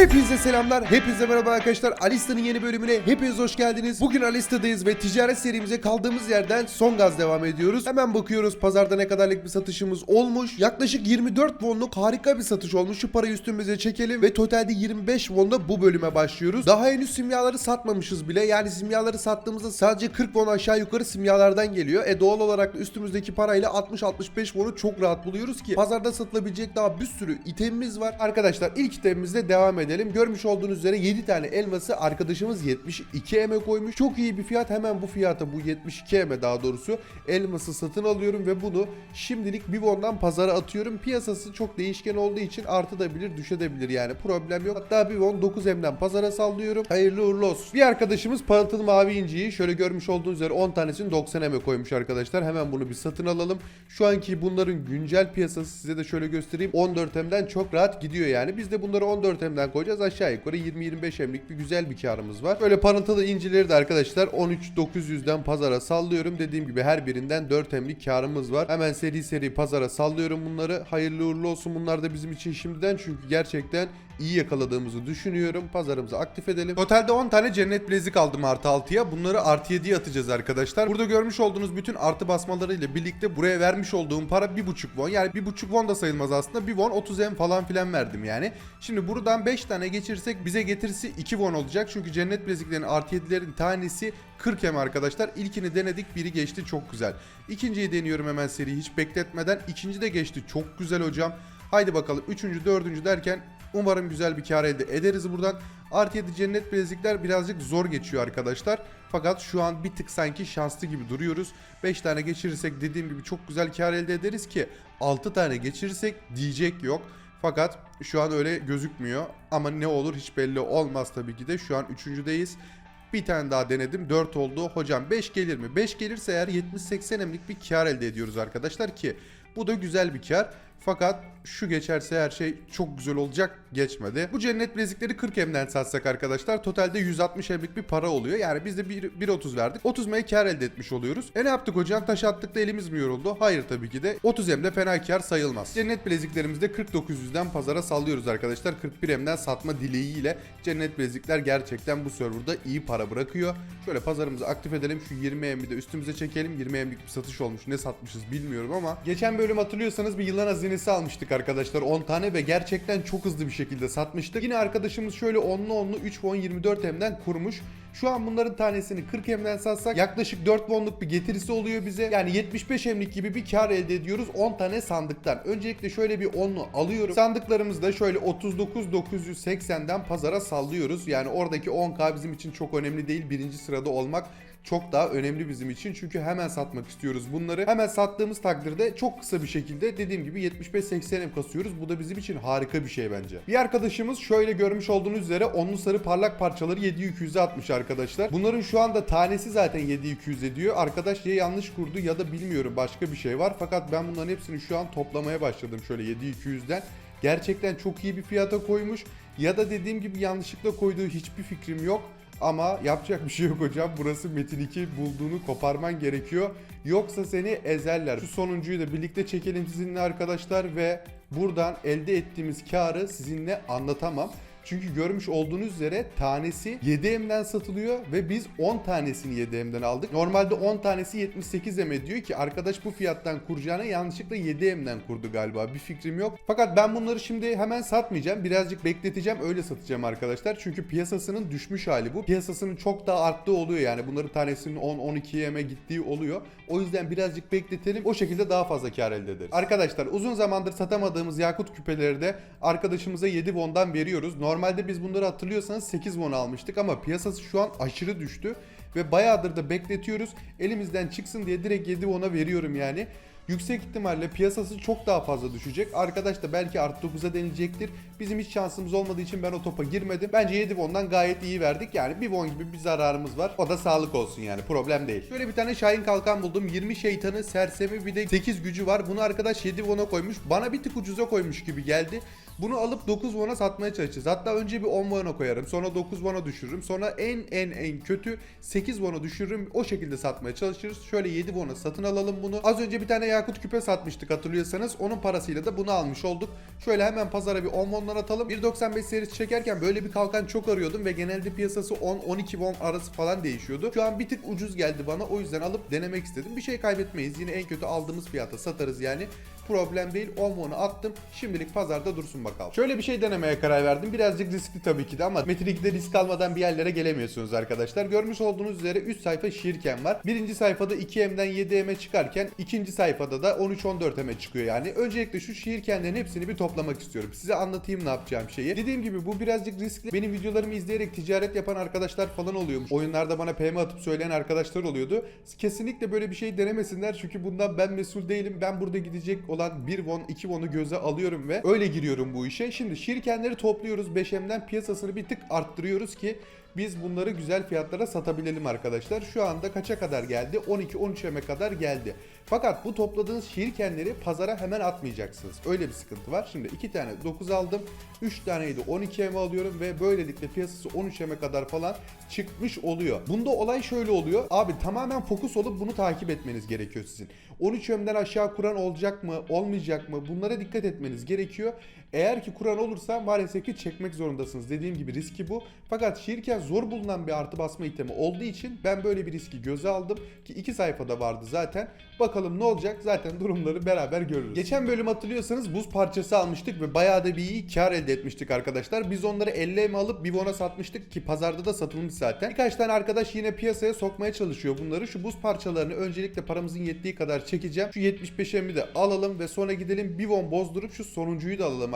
Hepinize selamlar, hepinize merhaba arkadaşlar. Alista'nın yeni bölümüne hepiniz hoş geldiniz. Bugün Alista'dayız ve ticaret serimize kaldığımız yerden son gaz devam ediyoruz. Hemen bakıyoruz pazarda ne kadarlık bir satışımız olmuş. Yaklaşık 24 wonluk harika bir satış olmuş. Şu parayı üstümüze çekelim ve totalde 25 wonla bu bölüme başlıyoruz. Daha henüz simyaları satmamışız bile. Yani simyaları sattığımızda sadece 40 won aşağı yukarı simyalardan geliyor. E doğal olarak da üstümüzdeki parayla 60-65 won'u çok rahat buluyoruz ki pazarda satılabilecek daha bir sürü itemimiz var. Arkadaşlar ilk itemimizle devam edelim. Görmüş olduğunuz üzere 7 tane elması arkadaşımız 72 eme koymuş. Çok iyi bir fiyat. Hemen bu fiyata bu 72 eme daha doğrusu elması satın alıyorum ve bunu şimdilik bir won'dan pazara atıyorum. Piyasası çok değişken olduğu için artabilir, düşebilir yani problem yok. Hatta bir won 9 emden pazara sallıyorum. Hayırlı uğurlu olsun. Bir arkadaşımız parıltılı mavi inciyi şöyle görmüş olduğunuz üzere 10 tanesini 90 eme koymuş arkadaşlar. Hemen bunu bir satın alalım. Şu anki bunların güncel piyasası size de şöyle göstereyim. 14 emden çok rahat gidiyor yani. Biz de bunları 14 emden koyacağız. Aşağı yukarı 20-25 emlik bir güzel bir karımız var. Böyle parıltılı incileri de arkadaşlar 13.900'den pazara sallıyorum. Dediğim gibi her birinden 4 emlik karımız var. Hemen seri seri pazara sallıyorum bunları. Hayırlı uğurlu olsun bunlar da bizim için şimdiden. Çünkü gerçekten iyi yakaladığımızı düşünüyorum. Pazarımızı aktif edelim. Totalde 10 tane cennet bilezik aldım artı 6'ya. Bunları artı 7'ye atacağız arkadaşlar. Burada görmüş olduğunuz bütün artı basmalarıyla birlikte buraya vermiş olduğum para 1.5 won. Yani 1.5 won da sayılmaz aslında. 1 won 30 em falan filan verdim yani. Şimdi buradan 5 tane geçirsek bize getirisi 2 won olacak. Çünkü cennet bileziklerin artı 7'lerin tanesi 40 em arkadaşlar. İlkini denedik biri geçti çok güzel. İkinciyi deniyorum hemen seri hiç bekletmeden. İkinci de geçti çok güzel hocam. Haydi bakalım üçüncü dördüncü derken Umarım güzel bir kar elde ederiz buradan. Artı 7 cennet bilezikler birazcık zor geçiyor arkadaşlar. Fakat şu an bir tık sanki şanslı gibi duruyoruz. 5 tane geçirirsek dediğim gibi çok güzel kar elde ederiz ki 6 tane geçirirsek diyecek yok. Fakat şu an öyle gözükmüyor. Ama ne olur hiç belli olmaz tabii ki de. Şu an üçüncüdeyiz. Bir tane daha denedim. 4 oldu. Hocam 5 gelir mi? 5 gelirse eğer 70-80 emlik bir kar elde ediyoruz arkadaşlar ki bu da güzel bir kar. Fakat şu geçerse her şey çok güzel olacak geçmedi. Bu cennet bilezikleri 40 emden satsak arkadaşlar totalde 160 emlik bir para oluyor. Yani biz de 1.30 verdik. 30 M'ye kar elde etmiş oluyoruz. E ne yaptık hocam? Taş attık da elimiz mi yoruldu? Hayır tabii ki de. 30 M'de fena kar sayılmaz. Cennet bileziklerimizde 4900'den pazara sallıyoruz arkadaşlar. 41 M'den satma dileğiyle cennet bilezikler gerçekten bu serverda iyi para bırakıyor. Şöyle pazarımızı aktif edelim. Şu 20 M'i de üstümüze çekelim. 20 M'lik bir satış olmuş. Ne satmışız bilmiyorum ama. Geçen bölüm hatırlıyorsanız bir yılan hazinesi almıştık arkadaşlar 10 tane ve gerçekten çok hızlı bir şekilde satmıştık. Yine arkadaşımız şöyle 10'lu 10'lu 3 won 24 M'den kurmuş. Şu an bunların tanesini 40 M'den satsak yaklaşık 4 wonluk bir getirisi oluyor bize. Yani 75 M'lik gibi bir kar elde ediyoruz 10 tane sandıktan. Öncelikle şöyle bir 10'lu alıyorum. Sandıklarımızı da şöyle 39.980'den pazara sallıyoruz. Yani oradaki 10k bizim için çok önemli değil. Birinci sırada olmak çok daha önemli bizim için. Çünkü hemen satmak istiyoruz bunları. Hemen sattığımız takdirde çok kısa bir şekilde dediğim gibi 75-80 em kasıyoruz. Bu da bizim için harika bir şey bence. Bir arkadaşımız şöyle görmüş olduğunuz üzere onlu sarı parlak parçaları 7-200'e atmış arkadaşlar. Bunların şu anda tanesi zaten 7-200 ediyor. Arkadaş ya yanlış kurdu ya da bilmiyorum başka bir şey var. Fakat ben bunların hepsini şu an toplamaya başladım şöyle 7-200'den. Gerçekten çok iyi bir fiyata koymuş. Ya da dediğim gibi yanlışlıkla koyduğu hiçbir fikrim yok. Ama yapacak bir şey yok hocam. Burası Metin 2 bulduğunu koparman gerekiyor. Yoksa seni ezerler. Şu sonuncuyu da birlikte çekelim sizinle arkadaşlar ve buradan elde ettiğimiz karı sizinle anlatamam. Çünkü görmüş olduğunuz üzere tanesi 7M'den satılıyor ve biz 10 tanesini 7M'den aldık. Normalde 10 tanesi 78 M diyor ki arkadaş bu fiyattan kuracağına yanlışlıkla 7M'den kurdu galiba. Bir fikrim yok. Fakat ben bunları şimdi hemen satmayacağım. Birazcık bekleteceğim öyle satacağım arkadaşlar. Çünkü piyasasının düşmüş hali bu. Piyasasının çok daha arttığı oluyor yani. Bunların tanesinin 10-12 M'e gittiği oluyor. O yüzden birazcık bekletelim. O şekilde daha fazla kar elde ederiz. Arkadaşlar uzun zamandır satamadığımız yakut küpeleri de arkadaşımıza 7 won'dan veriyoruz. Normalde biz bunları hatırlıyorsanız 8 won almıştık ama piyasası şu an aşırı düştü. Ve bayağıdır da bekletiyoruz. Elimizden çıksın diye direkt 7 won'a veriyorum yani. Yüksek ihtimalle piyasası çok daha fazla düşecek. Arkadaş da belki artı 9'a denilecektir. Bizim hiç şansımız olmadığı için ben o topa girmedim. Bence 7 won'dan gayet iyi verdik. Yani 1 won gibi bir zararımız var. O da sağlık olsun yani problem değil. Şöyle bir tane Şahin Kalkan buldum. 20 şeytanı, sersemi bir de 8 gücü var. Bunu arkadaş 7 won'a koymuş. Bana bir tık ucuza koymuş gibi geldi. Bunu alıp 9 won'a satmaya çalışacağız. Hatta önce bir 10 won'a koyarım. Sonra 9 won'a düşürürüm. Sonra en en en kötü 8 won'a düşürürüm. O şekilde satmaya çalışırız. Şöyle 7 won'a satın alalım bunu. Az önce bir tane yakut küpe satmıştık hatırlıyorsanız. Onun parasıyla da bunu almış olduk. Şöyle hemen pazara bir 10 won'dan atalım. 1.95 serisi çekerken böyle bir kalkan çok arıyordum ve genelde piyasası 10-12 won arası falan değişiyordu. Şu an bir tık ucuz geldi bana. O yüzden alıp denemek istedim. Bir şey kaybetmeyiz. Yine en kötü aldığımız fiyata satarız yani. Problem değil. 10 won'u attım. Şimdilik pazarda dursun bakalım. Şöyle bir şey denemeye karar verdim. Birazcık riskli tabii ki de ama Metin 2'de risk almadan bir yerlere gelemiyorsunuz arkadaşlar. Görmüş olduğunuz üzere 3 sayfa şiirken var. Birinci sayfada 2M'den 7M'e çıkarken ikinci sayfada da 13-14M'e çıkıyor yani. Öncelikle şu şiirkenlerin hepsini bir toplamak istiyorum. Size anlatayım ne yapacağım şeyi. Dediğim gibi bu birazcık riskli. Benim videolarımı izleyerek ticaret yapan arkadaşlar falan oluyormuş. Oyunlarda bana PM atıp söyleyen arkadaşlar oluyordu. Kesinlikle böyle bir şey denemesinler çünkü bundan ben mesul değilim. Ben burada gidecek olan 1 won 2 won'u göze alıyorum ve öyle giriyorum bu işe. Şimdi şirkenleri topluyoruz 5M'den piyasasını bir tık arttırıyoruz ki biz bunları güzel fiyatlara satabilelim arkadaşlar. Şu anda kaça kadar geldi? 12-13'e kadar geldi. Fakat bu topladığınız şirkenleri pazara hemen atmayacaksınız. Öyle bir sıkıntı var. Şimdi 2 tane 9 aldım. 3 taneyi de 12'ye alıyorum ve böylelikle piyasası 13'e kadar falan çıkmış oluyor. Bunda olay şöyle oluyor. Abi tamamen fokus olup bunu takip etmeniz gerekiyor sizin. 13 ömden aşağı kuran olacak mı, olmayacak mı? Bunlara dikkat etmeniz gerekiyor. Eğer ki kuran olursa maalesef ki çekmek zorundasınız. Dediğim gibi riski bu. Fakat şirken zor bulunan bir artı basma itemi olduğu için ben böyle bir riski göze aldım. Ki iki sayfada vardı zaten. Bakalım ne olacak zaten durumları beraber görürüz. Geçen bölüm hatırlıyorsanız buz parçası almıştık ve bayağı da bir iyi kar elde etmiştik arkadaşlar. Biz onları 50 mi alıp Bivon'a satmıştık ki pazarda da satılmış zaten. Birkaç tane arkadaş yine piyasaya sokmaya çalışıyor bunları. Şu buz parçalarını öncelikle paramızın yettiği kadar çekeceğim. Şu 75'imi de alalım ve sonra gidelim Bivon bozdurup şu sonuncuyu da alalım.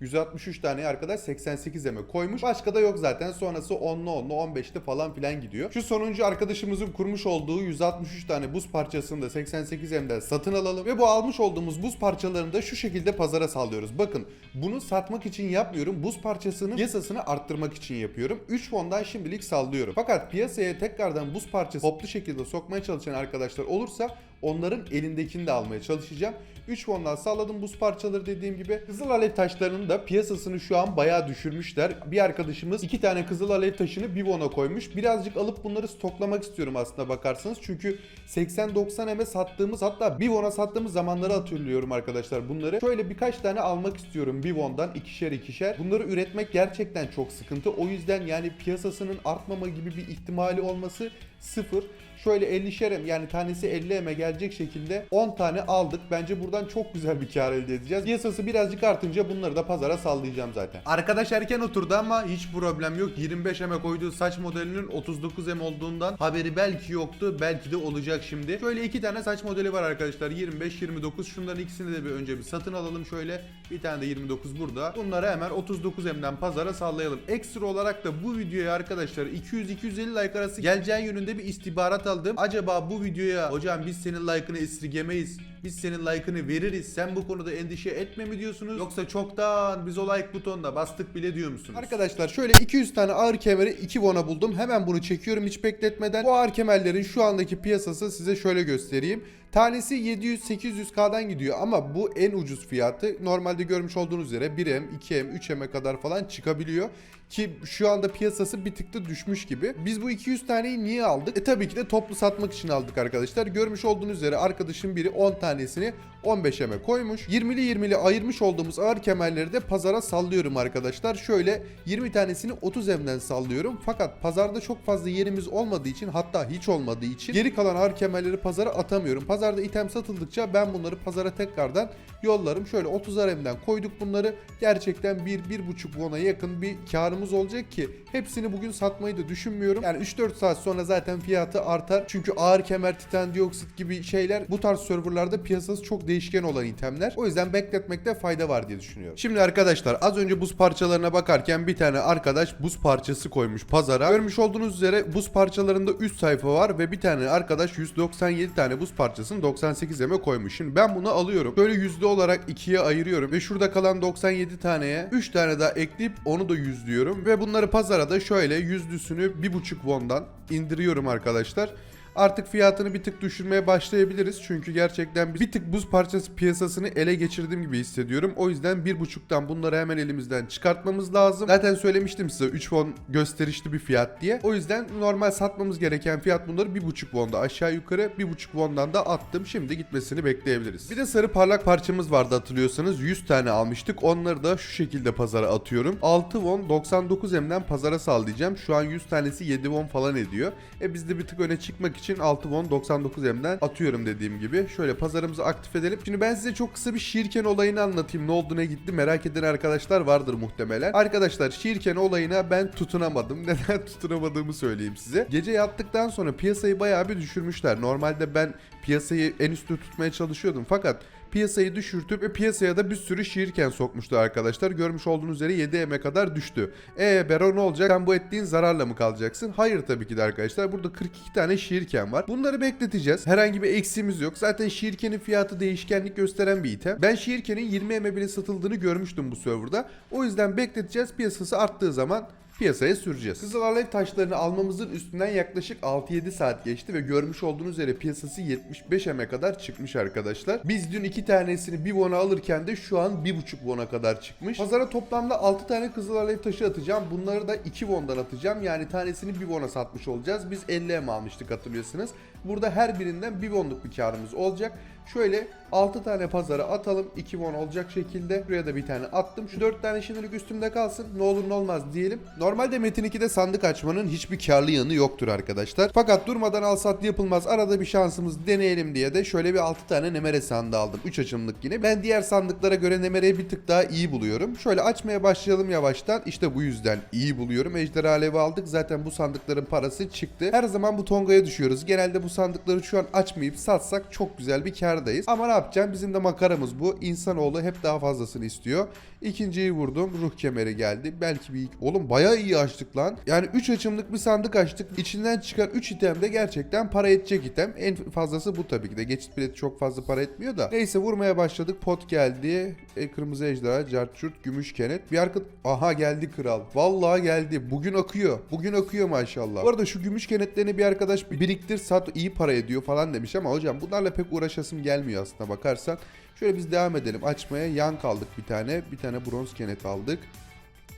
163 tane arkadaş 88'e koymuş. Başka da yok zaten. Sonrası 10'lu 10'lu 15'li falan filan gidiyor. Şu sonuncu arkadaşımızın kurmuş olduğu 163 tane buz parçasını da 88M'den satın alalım. Ve bu almış olduğumuz buz parçalarını da şu şekilde pazara sallıyoruz. Bakın bunu satmak için yapmıyorum. Buz parçasının piyasasını arttırmak için yapıyorum. 3 fondan şimdilik sallıyorum. Fakat piyasaya tekrardan buz parçası toplu şekilde sokmaya çalışan arkadaşlar olursa onların elindekini de almaya çalışacağım. 3 fondan salladım buz parçaları dediğim gibi. Kızıl alev taşlarının da piyasasını şu an bayağı düşürmüşler. Bir arkadaşımız 2 tane kızıl alev taşını bir vona koymuş. Birazcık alıp bunları stoklamak istiyorum aslında bakarsanız. Çünkü 80-90 eme sattığımız hatta bir vona sattığımız zamanları hatırlıyorum arkadaşlar bunları. Şöyle birkaç tane almak istiyorum bir vondan ikişer ikişer. Bunları üretmek gerçekten çok sıkıntı. O yüzden yani piyasasının artmama gibi bir ihtimali olması sıfır. Şöyle 50'şer em yani tanesi 50 eme gelecek şekilde 10 tane aldık. Bence buradan çok güzel bir kar elde edeceğiz. Piyasası birazcık artınca bunları da pazara sallayacağım zaten. Arkadaş erken oturdu ama hiç problem yok. 25 eme koyduğu saç modelinin 39 em olduğundan haberi belki yoktu. Belki de olacak şimdi. Şöyle iki tane saç modeli var arkadaşlar. 25-29. Şunların ikisini de bir önce bir satın alalım şöyle. Bir tane de 29 burada. Bunları hemen 39 emden pazara sallayalım. Ekstra olarak da bu videoya arkadaşlar 200-250 like arası geleceği yönünde bir istihbarat aldım. Acaba bu videoya hocam biz senin like'ını esirgemeyiz. Biz senin like'ını veririz. Sen bu konuda endişe etme mi diyorsunuz? Yoksa çoktan biz o like butonuna bastık bile diyor musunuz? Arkadaşlar şöyle 200 tane ağır kemeri 2 vona buldum. Hemen bunu çekiyorum hiç bekletmeden. Bu ağır kemerlerin şu andaki piyasası size şöyle göstereyim. Tanesi 700-800K'dan gidiyor ama bu en ucuz fiyatı. Normalde görmüş olduğunuz üzere 1M, 2M, 3M'e kadar falan çıkabiliyor. Ki şu anda piyasası bir tık da düşmüş gibi. Biz bu 200 taneyi niye aldık? E tabii ki de toplu satmak için aldık arkadaşlar. Görmüş olduğunuz üzere arkadaşım biri 10 tanesini 15'eme koymuş. 20'li 20'li ayırmış olduğumuz ağır kemerleri de pazara sallıyorum arkadaşlar. Şöyle 20 tanesini 30 evden sallıyorum. Fakat pazarda çok fazla yerimiz olmadığı için hatta hiç olmadığı için geri kalan ağır kemerleri pazara atamıyorum. Pazarda item satıldıkça ben bunları pazara tekrardan yollarım. Şöyle 30 evden koyduk bunları. Gerçekten 1-1,5 won'a yakın bir karımız olacak ki hepsini bugün satmayı da düşünmüyorum. Yani 3-4 saat sonra zaten fiyatı artar. Çünkü ağır kemer, titan dioksit gibi şeyler bu tarz serverlarda piyasası çok değişken olan itemler. O yüzden bekletmekte fayda var diye düşünüyorum. Şimdi arkadaşlar az önce buz parçalarına bakarken bir tane arkadaş buz parçası koymuş pazara. Görmüş olduğunuz üzere buz parçalarında 3 sayfa var ve bir tane arkadaş 197 tane buz parçasını 98 eme koymuş. Şimdi ben bunu alıyorum. Böyle yüzde olarak ikiye ayırıyorum ve şurada kalan 97 taneye 3 tane daha ekleyip onu da yüzlüyorum ve bunları pazara da şöyle yüzlüsünü 1.5 won'dan indiriyorum arkadaşlar. Artık fiyatını bir tık düşürmeye başlayabiliriz. Çünkü gerçekten bir tık buz parçası piyasasını ele geçirdiğim gibi hissediyorum. O yüzden 1.5'tan bunları hemen elimizden çıkartmamız lazım. Zaten söylemiştim size 3 won gösterişli bir fiyat diye. O yüzden normal satmamız gereken fiyat bunları 1.5 wonda aşağı yukarı 1.5 wondan da attım. Şimdi gitmesini bekleyebiliriz. Bir de sarı parlak parçamız vardı hatırlıyorsanız. 100 tane almıştık. Onları da şu şekilde pazara atıyorum. 6 won 99 M'den pazara sallayacağım. Şu an 100 tanesi 7 won falan ediyor. E biz de bir tık öne çıkmak için 6 won 99 M'den atıyorum dediğim gibi. Şöyle pazarımızı aktif edelim. Şimdi ben size çok kısa bir şiirken olayını anlatayım. Ne oldu ne gitti merak eden arkadaşlar vardır muhtemelen. Arkadaşlar şiirken olayına ben tutunamadım. Neden tutunamadığımı söyleyeyim size. Gece yattıktan sonra piyasayı bayağı bir düşürmüşler. Normalde ben piyasayı en üstte tutmaya çalışıyordum. Fakat piyasayı düşürtüp ve piyasaya da bir sürü şiirken sokmuştu arkadaşlar. Görmüş olduğunuz üzere 7 eme kadar düştü. E Bero ne olacak? Sen bu ettiğin zararla mı kalacaksın? Hayır tabii ki de arkadaşlar. Burada 42 tane şiirken var. Bunları bekleteceğiz. Herhangi bir eksiğimiz yok. Zaten şiirkenin fiyatı değişkenlik gösteren bir item. Ben şiirkenin 20 eme bile satıldığını görmüştüm bu serverda. O yüzden bekleteceğiz. Piyasası arttığı zaman piyasaya süreceğiz. Kızıl alev taşlarını almamızın üstünden yaklaşık 6-7 saat geçti ve görmüş olduğunuz üzere piyasası 75 M'e kadar çıkmış arkadaşlar. Biz dün 2 tanesini 1 won'a alırken de şu an 1.5 won'a kadar çıkmış. Pazara toplamda 6 tane kızıl alev taşı atacağım. Bunları da 2 won'dan atacağım. Yani tanesini 1 won'a satmış olacağız. Biz 50 M almıştık hatırlıyorsunuz. Burada her birinden 1 won'luk bir karımız olacak. Şöyle 6 tane pazara atalım. 2 won olacak şekilde. Buraya da bir tane attım. Şu 4 tane şimdilik üstümde kalsın. Ne olur ne olmaz diyelim. Normalde Metin 2'de sandık açmanın hiçbir karlı yanı yoktur arkadaşlar. Fakat durmadan al sat yapılmaz. Arada bir şansımız deneyelim diye de şöyle bir 6 tane Nemere sandığı aldım. 3 açımlık yine. Ben diğer sandıklara göre Nemere'yi bir tık daha iyi buluyorum. Şöyle açmaya başlayalım yavaştan. İşte bu yüzden iyi buluyorum. Ejderha alevi aldık. Zaten bu sandıkların parası çıktı. Her zaman bu tongaya düşüyoruz. Genelde bu sandıkları şu an açmayıp satsak çok güzel bir kardayız. Ama ne yapacağım? Bizim de makaramız bu. İnsanoğlu hep daha fazlasını istiyor. İkinciyi vurdum. Ruh kemeri geldi. Belki bir... Oğlum bayağı iyi açtık lan. Yani 3 açımlık bir sandık açtık. İçinden çıkan 3 item de gerçekten para edecek item. En fazlası bu tabii ki de. Geçit bileti çok fazla para etmiyor da. Neyse vurmaya başladık. Pot geldi. E, kırmızı ejderha, cartçurt, gümüş kenet. Bir arka... Aha geldi kral. Vallahi geldi. Bugün akıyor. Bugün akıyor maşallah. Bu arada şu gümüş kenetlerini bir arkadaş biriktir sat iyi para ediyor falan demiş ama hocam bunlarla pek uğraşasım gelmiyor aslında bakarsan. Şöyle biz devam edelim açmaya. Yan kaldık bir tane. Bir tane bronz kenet aldık.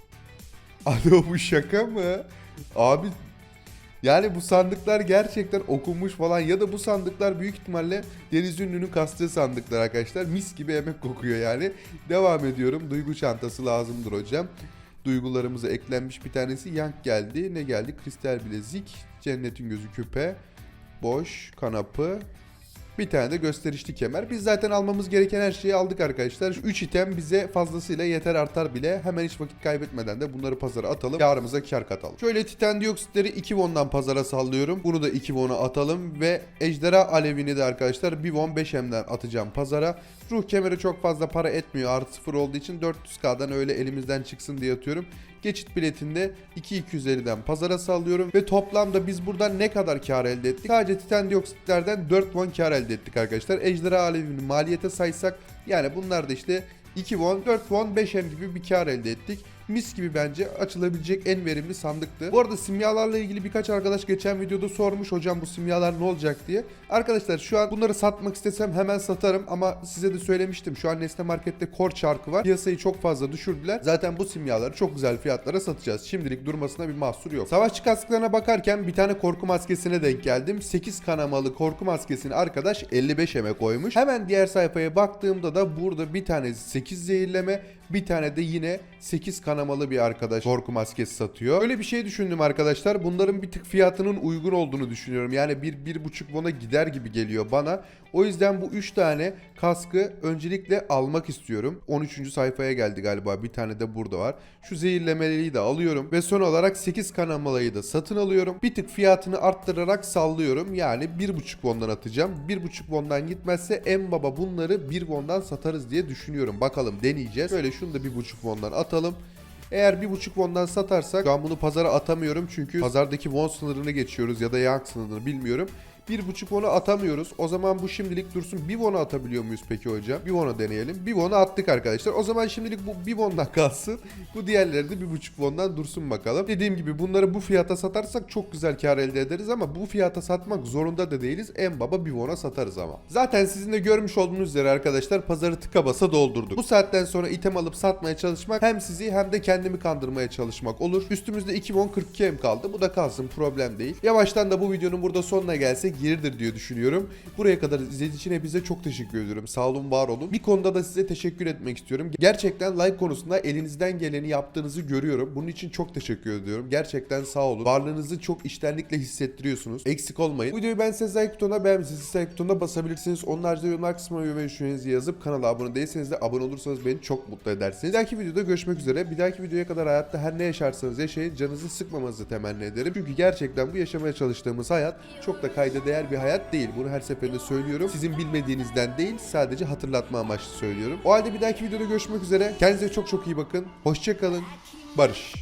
Alo bu şaka mı? Abi yani bu sandıklar gerçekten okunmuş falan ya da bu sandıklar büyük ihtimalle Deniz Ünlü'nün kastığı sandıklar arkadaşlar. Mis gibi emek kokuyor yani. Devam ediyorum. Duygu çantası lazımdır hocam. Duygularımıza eklenmiş bir tanesi yank geldi. Ne geldi? Kristal bilezik, cennetin gözü küpe, boş, kanapı, bir tane de gösterişli kemer. Biz zaten almamız gereken her şeyi aldık arkadaşlar. 3 item bize fazlasıyla yeter artar bile. Hemen hiç vakit kaybetmeden de bunları pazara atalım. Yarımıza kar katalım. Şöyle titan dioksitleri 2 won'dan pazara sallıyorum. Bunu da 2 won'a atalım. Ve ejderha alevini de arkadaşlar 1 won 5 M'den atacağım pazara. Ruh kemeri çok fazla para etmiyor. Artı 0 olduğu için 400k'dan öyle elimizden çıksın diye atıyorum. Geçit biletinde 2250'den pazara sallıyorum ve toplamda biz buradan ne kadar kar elde ettik? Sadece titan dioksitlerden 4 won kar elde ettik arkadaşlar. Ejderha alevini maliyete saysak yani bunlar da işte 2 won, 4 won, 5 M gibi bir kar elde ettik. Mis gibi bence açılabilecek en verimli sandıktı. Bu arada simyalarla ilgili birkaç arkadaş geçen videoda sormuş hocam bu simyalar ne olacak diye. Arkadaşlar şu an bunları satmak istesem hemen satarım ama size de söylemiştim. Şu an Nesne Market'te kor çarkı var. Piyasayı çok fazla düşürdüler. Zaten bu simyaları çok güzel fiyatlara satacağız. Şimdilik durmasına bir mahsur yok. Savaşçı kasklarına bakarken bir tane korku maskesine denk geldim. 8 kanamalı korku maskesini arkadaş 55 eme koymuş. Hemen diğer sayfaya baktığımda da burada bir tanesi 8 zehirleme, bir tane de yine 8 kanamalı bir arkadaş korku maskesi satıyor. Öyle bir şey düşündüm arkadaşlar. Bunların bir tık fiyatının uygun olduğunu düşünüyorum. Yani bir, bir buçuk won'a gider gibi geliyor bana. O yüzden bu 3 tane kaskı öncelikle almak istiyorum. 13. sayfaya geldi galiba. Bir tane de burada var. Şu zehirlemeliyi de alıyorum. Ve son olarak 8 kanamalıyı da satın alıyorum. Bir tık fiyatını arttırarak sallıyorum. Yani 1.5 won'dan atacağım. 1.5 won'dan gitmezse en baba bunları 1 won'dan satarız diye düşünüyorum. Bakalım deneyeceğiz. Böyle şunu da 1.5 won'dan atalım. Eğer 1.5 won'dan satarsak an bunu pazara atamıyorum çünkü pazardaki won sınırını geçiyoruz ya da yank sınırını bilmiyorum. Bir buçuk won'a atamıyoruz. O zaman bu şimdilik dursun. Bir won'a atabiliyor muyuz peki hocam? Bir won'a deneyelim. Bir won'a attık arkadaşlar. O zaman şimdilik bu bir won'dan kalsın. Bu diğerleri de bir buçuk won'dan dursun bakalım. Dediğim gibi bunları bu fiyata satarsak çok güzel kar elde ederiz ama bu fiyata satmak zorunda da değiliz. En baba bir won'a satarız ama. Zaten sizin de görmüş olduğunuz üzere arkadaşlar pazarı tıka basa doldurduk. Bu saatten sonra item alıp satmaya çalışmak hem sizi hem de kendimi kandırmaya çalışmak olur. Üstümüzde 2 won 42 m kaldı. Bu da kalsın problem değil. Yavaştan da bu videonun burada sonuna gelsek yeridir diye düşünüyorum. Buraya kadar izlediğiniz için hepinize çok teşekkür ediyorum. Sağ olun, var olun. Bir konuda da size teşekkür etmek istiyorum. Gerçekten like konusunda elinizden geleni yaptığınızı görüyorum. Bunun için çok teşekkür ediyorum. Gerçekten sağ olun. Varlığınızı çok içtenlikle hissettiriyorsunuz. Eksik olmayın. Bu videoyu ben size like butonuna beğenmişsiniz. Like butonuna basabilirsiniz. Onun haricinde yorumlar kısmına yorum düşüncenizi yazıp kanala abone değilseniz de abone olursanız beni çok mutlu edersiniz. Bir dahaki videoda görüşmek üzere. Bir dahaki videoya kadar hayatta her ne yaşarsanız yaşayın canınızı sıkmamanızı temenni ederim. Çünkü gerçekten bu yaşamaya çalıştığımız hayat çok da kayda değer bir hayat değil. Bunu her seferinde söylüyorum. Sizin bilmediğinizden değil sadece hatırlatma amaçlı söylüyorum. O halde bir dahaki videoda görüşmek üzere. Kendinize çok çok iyi bakın. Hoşçakalın. Barış.